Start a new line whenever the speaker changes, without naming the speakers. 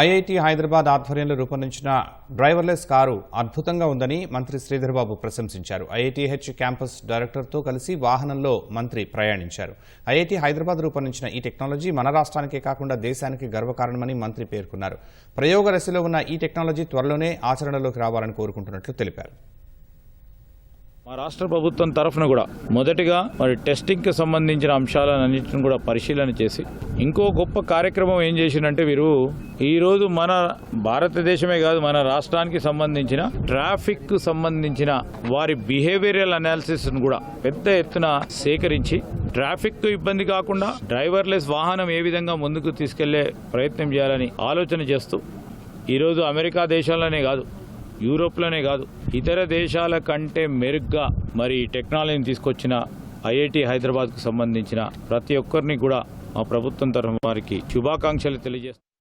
IIT Hyderabad ఆధ్వర్యంలో రూపొందించిన driverless car అద్భుతంగా ఉందని మంత్రి శ్రీధర్బాబు ప్రశంసించారు. ఐఐటిహెచ్ క్యాంపస్ డైరెక్టర్తో కలిసి వాహనంలో మంత్రి ప్రయాణించారు. ఐఐటి హైదరాబాద్ రూపొందించిన ఈ టెక్నాలజీ మన రాష్ట్రానికే కాకుండా దేశానికి గర్వకారణమని మంత్రి పేర్కొన్నారు. ప్రయోగ దశలో ఉన్న ఈ టెక్నాలజీ త్వరలోనే ఆచరణలోకి రావాలని కోరుకుంటున్నట్లు తెలిపారు.
మా రాష్ట్ర ప్రభుత్వం తరఫున కూడా మొదటిగా మరి టెస్టింగ్కి సంబంధించిన అంశాలన్నింటిని కూడా పరిశీలన చేసి ఇంకో గొప్ప కార్యక్రమం ఏం చేసిందంటే వీరు ఈరోజు మన భారతదేశమే కాదు మన రాష్ట్రానికి సంబంధించిన ట్రాఫిక్ సంబంధించిన వారి బిహేవియరల్ అనాలిసిస్ను కూడా పెద్ద ఎత్తున సేకరించి ట్రాఫిక్ ఇబ్బంది కాకుండా డ్రైవర్లెస్ వాహనం ఏ విధంగా ముందుకు తీసుకెళ్ళే ప్రయత్నం చేయాలని ఆలోచన చేస్తూ ఈరోజు అమెరికా దేశాల్లోనే కాదు యూరోప్లోనే కాదు ఇతర దేశాల కంటే మెరుగ్గా మరి ఈ టెక్నాలజీని తీసుకొచ్చిన ఐఐటి హైదరాబాద్కు సంబంధించిన ప్రతి ఒక్కరిని కూడా మా ప్రభుత్వం తరఫు వారికి శుభాకాంక్షలు తెలియజేస్తాం